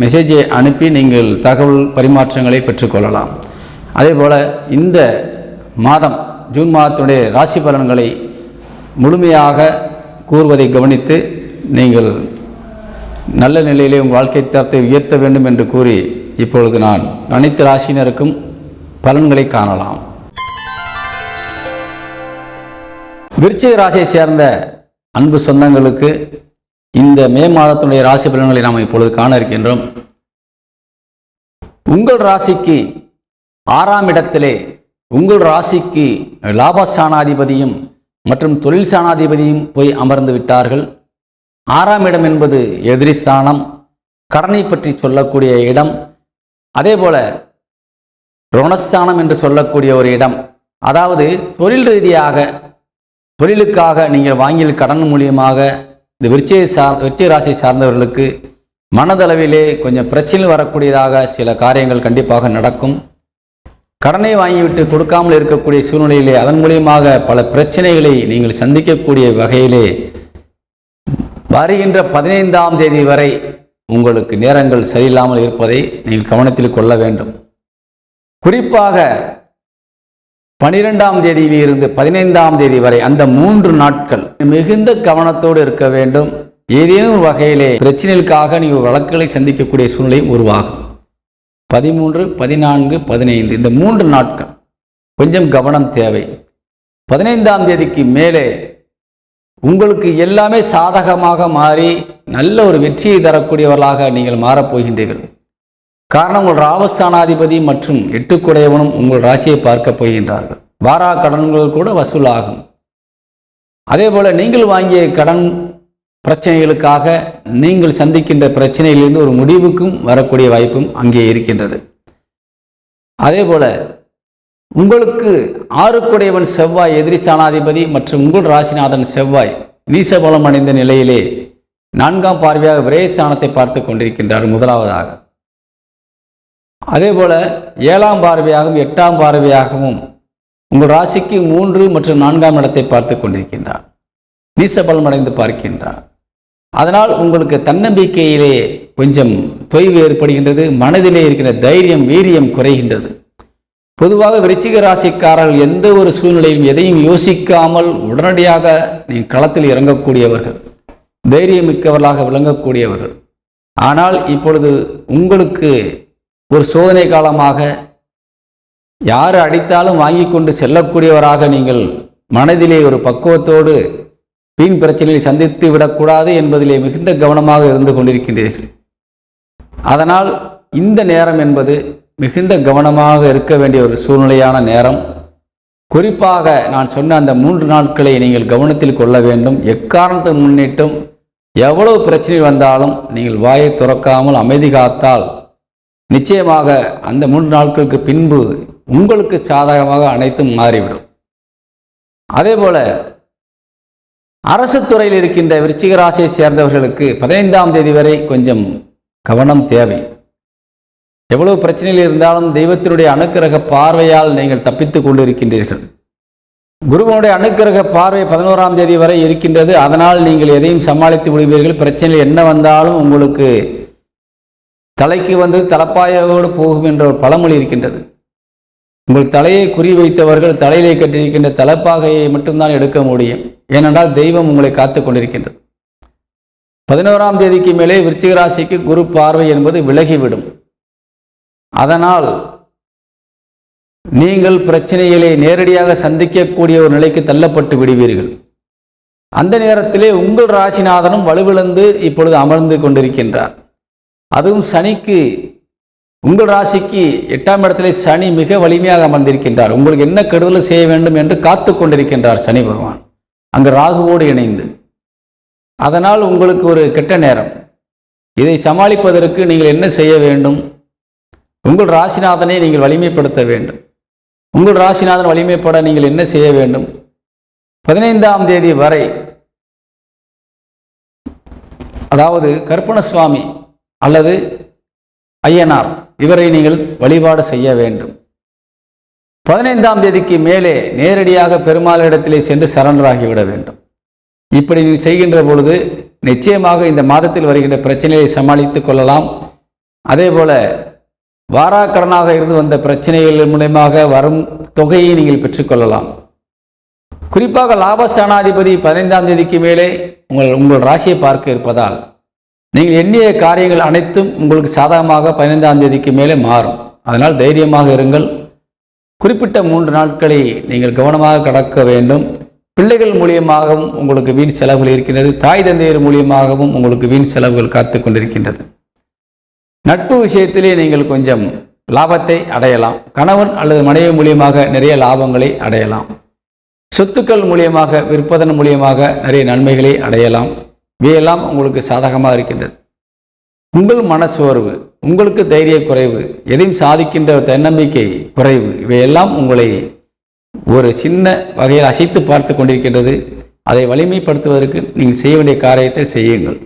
மெசேஜை அனுப்பி நீங்கள் தகவல் பரிமாற்றங்களை பெற்றுக்கொள்ளலாம். அதே போல் இந்த மாதம் ஜூன் மாதத்துடைய ராசி பலன்களை முழுமையாக கூறுவதை கவனித்து நீங்கள் நல்ல நிலையிலே உங்கள் வாழ்க்கை தரத்தை உயர்த்த வேண்டும் என்று கூறி இப்பொழுது நான் அனைத்து ராசியினருக்கும் பலன்களை காணலாம். விருச்சிக ராசியை சேர்ந்த அன்பு சொந்தங்களுக்கு இந்த மே மாதத்தினுடைய ராசி பலன்களை நாம் இப்பொழுது காண இருக்கின்றோம். உங்கள் ராசிக்கு ஆறாம் இடத்திலே உங்கள் ராசிக்கு லாபஸ்தானாதிபதியும் மற்றும் தொழில் சாணாதிபதியும் போய் அமர்ந்து விட்டார்கள். ஆறாம் இடம் என்பது எதிரி ஸ்தானம் கடனை பற்றி சொல்லக்கூடிய இடம் அதே போல ருணஸ்தானம் என்று சொல்லக்கூடிய ஒரு இடம். அதாவது தொழில் ரீதியாக தொழிலுக்காக நீங்கள் வாங்கிய கடன் மூலியமாக இந்த விருச்சிக சார் விருச்சிக ராசி சார்ந்தவர்களுக்கு மனதளவிலே கொஞ்சம் பிரச்சனை வரக்கூடியதாக சில காரியங்கள் கண்டிப்பாக நடக்கும். கடனை வாங்கிவிட்டு கொடுக்காமல் இருக்கக்கூடிய சூழ்நிலையிலே அதன் மூலியமாக பல பிரச்சனைகளை நீங்கள் சந்திக்கக்கூடிய வகையிலே வருகின்ற பதினைந்தாம் தேதி வரை உங்களுக்கு நேரங்கள் சரியில்லாமல் இருப்பதை நீங்கள் கவனத்தில் கொள்ள வேண்டும். குறிப்பாக பனிரெண்டாம் தேதியிலிருந்து பதினைந்தாம் தேதி வரை அந்த மூன்று நாட்கள். மிகுந்த கவனத்தோடு இருக்க வேண்டும். ஏதேனும் வகையிலே பிரச்சனைகளுக்காக நீங்கள் வழக்குகளை சந்திக்கக்கூடிய சூழ்நிலை உருவாகும். பதிமூன்று பதினான்கு பதினைந்து இந்த மூன்று நாட்கள். கொஞ்சம் கவனம் தேவை. பதினைந்தாம் தேதிக்கு மேலே உங்களுக்கு எல்லாமே சாதகமாக மாறி நல்ல ஒரு வெற்றியை தரக்கூடியவர்களாக நீங்கள் மாறப்போகின்றீர்கள். காரணம் உங்கள் ராவஸ்தானாதிபதி மற்றும் எட்டுக்குடையவனும் உங்கள் ராசியை பார்க்க போகின்றார்கள். வாரா கடன்கள் கூட வசூலாகும். அதே போல நீங்கள் வாங்கிய கடன் பிரச்சனைகளுக்காக நீங்கள் சந்திக்கின்ற பிரச்சனையிலிருந்து ஒரு முடிவுக்கும் வரக்கூடிய வாய்ப்பும் அங்கே இருக்கின்றது. அதே போல உங்களுக்கு ஆறுக்குடையவன் செவ்வாய் எதிரி ஸ்தானாதிபதி மற்றும் உங்கள் ராசிநாதன் செவ்வாய் நீசபலம் அடைந்த நிலையிலே நான்காம் பார்வையாக விரயஸ்தானத்தை பார்த்து கொண்டிருக்கின்றார் முதலாவதாக. அதே போல ஏழாம் பார்வையாகவும் எட்டாம் பார்வையாகவும் உங்கள் ராசிக்கு மூன்று மற்றும் நான்காம் இடத்தை பார்த்து கொண்டிருக்கின்றார். நீசபலம் அடைந்து பார்க்கின்றார். அதனால் உங்களுக்கு தன்னம்பிக்கையிலே கொஞ்சம் தொய்வு ஏற்படுகின்றது மனதிலே இருக்கிற தைரியம் வீரியம் குறைகின்றது. பொதுவாக விருச்சிக ராசிக்காரர்கள் எந்த ஒரு சூழ்நிலையும் எதையும் யோசிக்காமல் உடனடியாக நீ களத்தில் இறங்கக்கூடியவர்கள் தைரியமிக்கவர்களாக விளங்கக்கூடியவர்கள். ஆனால் இப்பொழுது உங்களுக்கு ஒரு சோதனை காலமாக யார் அடித்தாலும் வாங்கி கொண்டு செல்லக்கூடியவராக நீங்கள் மனதிலே ஒரு பக்குவத்தோடு வீண் பிரச்சனையை சந்தித்து விடக்கூடாது என்பதிலே மிகுந்த கவனமாக இருந்து கொண்டிருக்கின்றீர்கள். அதனால் இந்த நேரம் என்பது மிகுந்த கவனமாக இருக்க வேண்டிய ஒரு சூழ்நிலையான நேரம். குறிப்பாக நான் சொன்ன அந்த மூன்று நாட்களை நீங்கள் கவனத்தில் கொள்ள வேண்டும். எக்காரணத்தை முன்னிட்டும் எவ்வளவு பிரச்சனை வந்தாலும் நீங்கள் வாயை துறக்காமல் அமைதி காத்தால் நிச்சயமாக அந்த மூன்று நாட்களுக்கு பின்பு உங்களுக்கு சாதகமாக அனைத்தும் மாறிவிடும். அதே போல அரசு துறையில் இருக்கின்ற விருச்சிக ராசியை சேர்ந்தவர்களுக்கு பதினைந்தாம் தேதி வரை கொஞ்சம் கவனம் தேவை. எவ்வளவு பிரச்சனையில் இருந்தாலும் தெய்வத்தினுடைய அனுக்கிரக பார்வையால் நீங்கள் தப்பித்துக் கொண்டிருக்கின்றீர்கள். குருவனுடைய அனுக்கிரக பார்வை பதினோராம் தேதி வரை இருக்கின்றது. அதனால் நீங்கள் எதையும் சமாளித்து விடுவீர்கள். பிரச்சனை என்ன வந்தாலும் உங்களுக்கு தலைக்கு வந்து தலப்பாயோடு போகும் என்ற ஒரு பழமொழி இருக்கின்றது. உங்கள் தலையை குறி வைத்தவர்கள் தலையிலே கட்டியிருக்கின்ற தலப்பாகையை மட்டும்தான் எடுக்க முடியும். ஏனென்றால் தெய்வம் உங்களை காத்து கொண்டிருக்கின்றது. பதினோராம் தேதிக்கு மேலே விருச்சிக ராசிக்கு குரு பார்வை என்பது விலகிவிடும். அதனால் நீங்கள் பிரச்சனைகளை நேரடியாக சந்திக்கக்கூடிய ஒரு நிலைக்கு தள்ளப்பட்டு விடுவீர்கள். அந்த நேரத்திலே உங்கள் ராசிநாதனும் வலுவிழந்து இப்பொழுது அமர்ந்து கொண்டிருக்கின்றார். அதுவும் சனிக்கு உங்கள் ராசிக்கு எட்டாம் இடத்திலே சனி மிக வலிமையாக அமர்ந்திருக்கின்றார். உங்களுக்கு என்ன கெடுதல் செய்ய வேண்டும் என்று காத்து கொண்டிருக்கின்றார் சனி பகவான். அங்கு ராகுவோடு இணைந்து. அதனால் உங்களுக்கு ஒரு கெட்ட நேரம். இதை சமாளிப்பதற்கு நீங்கள் என்ன செய்ய வேண்டும்? உங்கள் ராசிநாதனை நீங்கள் வலிமைப்படுத்த வேண்டும். உங்கள் ராசிநாதன் வலிமைப்பட நீங்கள் என்ன செய்ய வேண்டும்? பதினைந்தாம் தேதி வரை அதாவது கற்பண சுவாமி அல்லது ஐயனார் இவரை நீங்கள் வழிபாடு செய்ய வேண்டும். பதினைந்தாம் தேதிக்கு மேலே நேரடியாக பெருமாளிடத்திலே சென்று சரண்டராகிவிட வேண்டும். இப்படி நீ செய்கின்ற பொழுது நிச்சயமாக இந்த மாதத்தில் வருகின்ற பிரச்சனையை சமாளித்துக் கொள்ளலாம். அதே போல வாராக்கடனாக இருந்து வந்த பிரச்சனைகள் மூலயமாக வரும் தொகையை நீங்கள் பெற்றுக்கொள்ளலாம் குறிப்பாக லாபஸ்தானாதிபதி பதினைந்தாம் தேதிக்கு மேலே உங்கள் உங்கள் ராசியை பார்க்க இருப்பதால் நீங்கள் எண்ணிய காரியங்கள் அனைத்தும் உங்களுக்கு சாதகமாக பதினைந்தாம் தேதிக்கு மேலே மாறும். அதனால் தைரியமாக இருங்கள். குறிப்பிட்ட மூன்று நாட்களை நீங்கள் கவனமாக கடக்க வேண்டும். பிள்ளைகள் மூலியமாகவும் உங்களுக்கு வீண் செலவுகள் இருக்கின்றது. தாய் தந்தையர் மூலியமாகவும் உங்களுக்கு வீண் செலவுகள் காத்து கொண்டிருக்கின்றது. நட்பு விஷயத்திலே நீங்கள் கொஞ்சம் லாபத்தை அடையலாம். கணவன் அல்லது மனைவி மூலியமாக நிறைய லாபங்களை அடையலாம். சொத்துக்கள் மூலியமாக விற்பதன் மூலியமாக நிறைய நன்மைகளை அடையலாம். இவையெல்லாம் உங்களுக்கு சாதகமாக இருக்கின்றது. உங்கள் மனசோர்வு உங்களுக்கு தைரிய குறைவு எதையும் சாதிக்கின்ற தன்னம்பிக்கை குறைவு இவையெல்லாம் உங்களை ஒரு சின்ன வகையில் அசைத்து பார்த்து கொண்டிருக்கின்றது. அதை வலிமைப்படுத்துவதற்கு நீங்கள் செய்ய வேண்டிய காரியத்தை செய்யுங்கள்.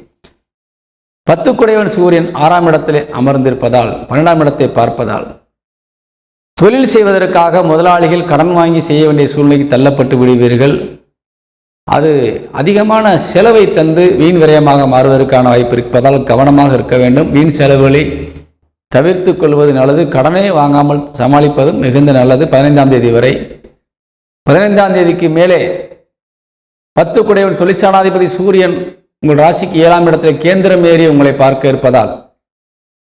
பத்து குடைவன் சூரியன் ஆறாம் இடத்தில் அமர்ந்திருப்பதால் பன்னெண்டாம் இடத்தை பார்ப்பதால் தொழில் செய்வதற்காக முதலாளிகள் கடன் வாங்கி செய்ய வேண்டிய சூழ்நிலைக்கு தள்ளப்பட்டு விடுவீர்கள். அது அதிகமான செலவை தந்து வீண் விரயமாக மாறுவதற்கான வாய்ப்பு இருப்பதால் கவனமாக இருக்க வேண்டும். வீண் செலவுகளை தவிர்த்து கொள்வது நல்லது. கடனை வாங்காமல் சமாளிப்பதும் மிகுந்த நல்லது. பதினைந்தாம் தேதி வரை. பதினைந்தாம் தேதிக்கு மேலே பத்து குடையவன் தொழிற்சாலாதிபதி சூரியன் உங்கள் ராசிக்கு ஏழாம் இடத்தில் கேந்திரம் ஏறி உங்களை பார்க்க இருப்பதால்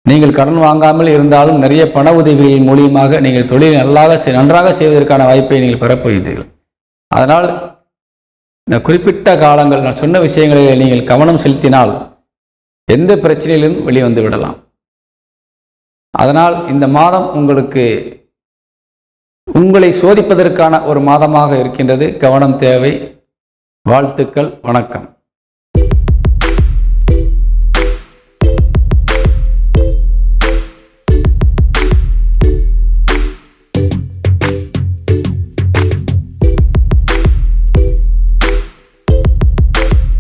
நீங்கள் கடன் வாங்காமல் இருந்தாலும் நிறைய பண உதவிகளின் மூலியமாக நீங்கள் தொழில் நல்லாக செய்- நன்றாக செய்வதற்கான வாய்ப்பை நீங்கள் பெறப்போகின்றீர்கள் அதனால் இந்த குறிப்பிட்ட காலங்கள் நான் சொன்ன விஷயங்களில் நீங்கள் கவனம் செலுத்தினால் எந்த பிரச்சனையிலும் வெளிவந்து விடலாம். அதனால் இந்த மாதம் உங்களுக்கு உங்களை சோதிப்பதற்கான ஒரு மாதமாக இருக்கின்றது. கவனம் தேவை. வாழ்த்துக்கள் வணக்கம்.